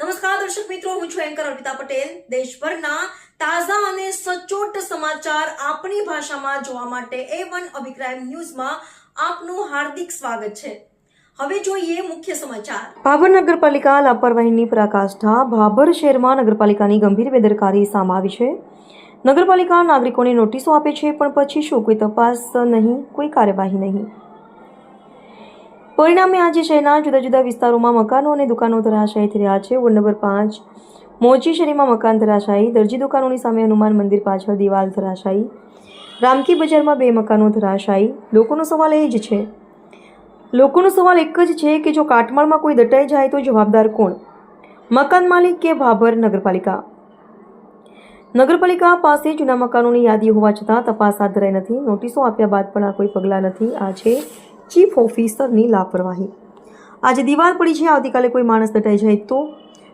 નમસ્કાર, દર્શક મિત્રો, હું છું એન્કર અર્પિતા પટેલ. દેશભરના તાજા અને સચોટ સમાચાર આપણી ભાષામાં જોવા માટે એ વન અભિપ્રાય ન્યૂઝમાં આપનું હાર્દિક સ્વાગત છે. હવે જોઈએ મુખ્ય સમાચાર. ભાભર નગરપાલિકા લાપરવાહીની પરાકાષ્ઠા ભાભર શહેરમાં નગરપાલિકાની ગંભીર બેદરકારી સામે આવી છે. નગરપાલિકા નાગરિકોને નોટિસો આપે છે, પણ પછી શું? કોઈ તપાસ નહીં, કોઈ કાર્યવાહી નહીં. પરિણામે આજે શહેરના જુદા જુદા વિસ્તારોમાં મકાનો અને દુકાનો ધરાશાયી થઈ રહ્યા છે. વોર્ડ નંબર પાંચ મોચી શેરીમાં મકાન ધરાશાયી, દરજી દુકાનોની સામે હનુમાન મંદિર પાછળ દિવાલ ધરાશાયી. રામકી બજારમાં બે મકાનો ધરાશાયી. લોકોનો સવાલ એ જ છે, લોકોનો સવાલ એક જ છે કે જો કાટમાળમાં કોઈ દટાઈ જાય તો જવાબદાર કોણ? મકાન માલિક કે ભાભર નગરપાલિકા? નગરપાલિકા પાસે જૂના મકાનોની યાદી હોવા છતાં તપાસ હાથ ધરાઈ નથી. નોટિસો આપ્યા બાદ પણ આ કોઈ પગલાં નથી. આ છે ચીફ ઓફિસરની લાપરવાહી. આજે દિવાલ પડી છે, આવતીકાલે કોઈ માણસ દટાઈ જાય તો?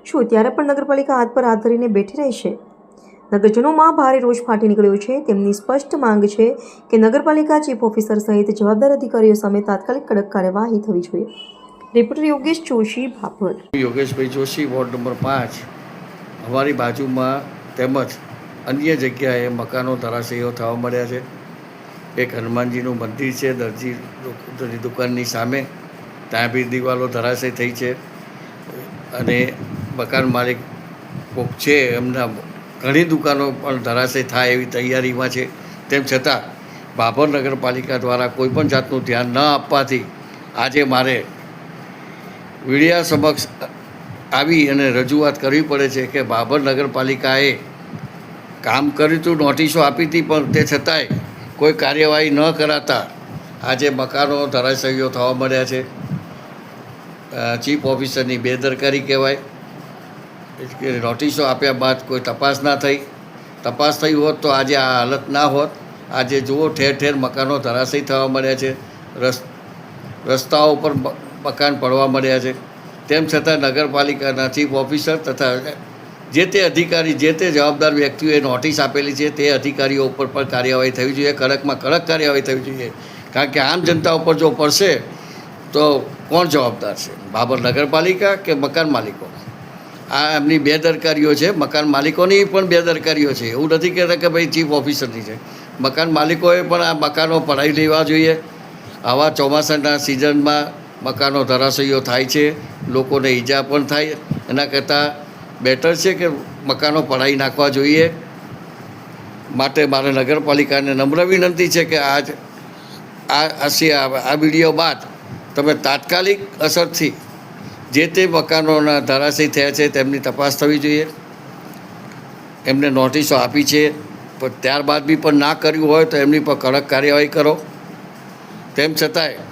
શું ત્યારે પણ નગરપાલિકા હાથ પર હાથ ધરીને બેઠી રહેશે નગરજનોમાં ભારે રોષ ફાટી નીકળ્યો છે. તેમની સ્પષ્ટ માંગ છે કે નગરપાલિકા, ચીફ ઓફિસર સહિત જવાબદાર અધિકારીઓ સામે તાત્કાલિક કડક કાર્યવાહી થવી જોઈએ. Reporter Yogesh Joshi Bhabhar Yogeshbhai Joshi, ward number પાંચ. અમારી બાજુમાં તેમજ અન્ય જગ્યાએ મકાનો ધરાશયીઓ થવા મળ્યા છે. એક હનુમાનજીનું મંદિર છે, દરજી દુકાનની સામે. ત્યાં બી દિવાલો ધરાશય થઈ છે. અને મકાન માલિક કોક છે, એમના ઘણી દુકાનો પણ ધરાશય થાય એવી તૈયારીમાં છે. તેમ છતાં બાભર નગરપાલિકા દ્વારા કોઈપણ જાતનું ધ્યાન ન આપવાથી આજે મારે મીડિયા સમક્ષ આવી અને રજૂઆત કરવી પડે છે કે બાબર નગરપાલિકાએ કામ કર્યું હતું, નોટિસો આપી હતી, પણ તે છતાંય કોઈ કાર્યવાહી ન કરાતા આજે મકાનો ધરાશયીઓ થવા મળ્યા છે. ચીફ ઓફિસરની બેદરકારી કહેવાય. નોટિસો આપ્યા બાદ કોઈ તપાસ ના થઈ. તપાસ થઈ હોત તો આજે આ હાલત ના હોત. આજે જુઓ ઠેર ઠેર મકાનો ધરાશયી થવા મળ્યા છે. રસ, રસ્તાઓ પર મકાન પડવા મળ્યા છે. તેમ છતાં નગરપાલિકાના ચીફ ઓફિસર તથા જે તે અધિકારી, જે તે જવાબદાર વ્યક્તિઓએ નોટિસ આપેલી છે, તે અધિકારીઓ ઉપર પણ કાર્યવાહી થવી જોઈએ, કડકમાં કડક કાર્યવાહી થવી જોઈએ. કારણ કે આમ જનતા ઉપર જો પડશે, તો કોણ જવાબદાર છે? બાબર નગરપાલિકા કે મકાન માલિકો? આ એમની બેદરકારીઓ છે, મકાન માલિકોની પણ બેદરકારીઓ છે. એવું નથી કહેતા કે ભાઈ ચીફ ઓફિસરની છે. મકાન માલિકોએ પણ આ મકાનો પડાવી લેવા જોઈએ. આવા ચોમાસાના સિઝનમાં મકાનો ધરાશયો થાય છે, લોકોને ઈજા પણ થાય. એના કરતાં બેટર છે કે મકાનો પડાવી નાખવા જોઈએ? માટે મારે નગરપાલિકાને નમ્ર વિનંતી છે કે આજ આ આ વીડિયો બાદ તમે તાત્કાલિક અસરથી જે તે મકાનોના ધરાશય થયા છે તેમની તપાસ થવી જોઈએ. એમને નોટિસો આપી છે, પણ ત્યારબાદ બી પણ ના કર્યું હોય તો એમની પર કડક કાર્યવાહી કરો. તેમ છતાંય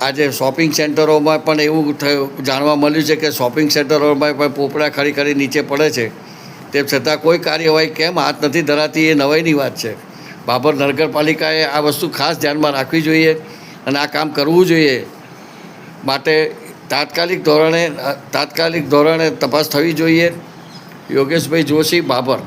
આજે શોપિંગ સેન્ટરોમાં પણ એવું થયું, જાણવા મળ્યું છે કે શોપિંગ સેન્ટરોમાં પણ પોપડા ખરી ખરી નીચે પડે છે. તેમ છતાં કોઈ કાર્યવાહી કેમ હાથ નથી ધરાતી એ નવાઈની વાત છે. બાબર નગરપાલિકાએ આ વસ્તુ ખાસ ધ્યાનમાં રાખવી જોઈએ અને આ કામ કરવું જોઈએ. માટે તાત્કાલિક ધોરણે તાત્કાલિક ધોરણે તપાસ થવી જોઈએ. યોગેશભાઈ જોશી, બાબર.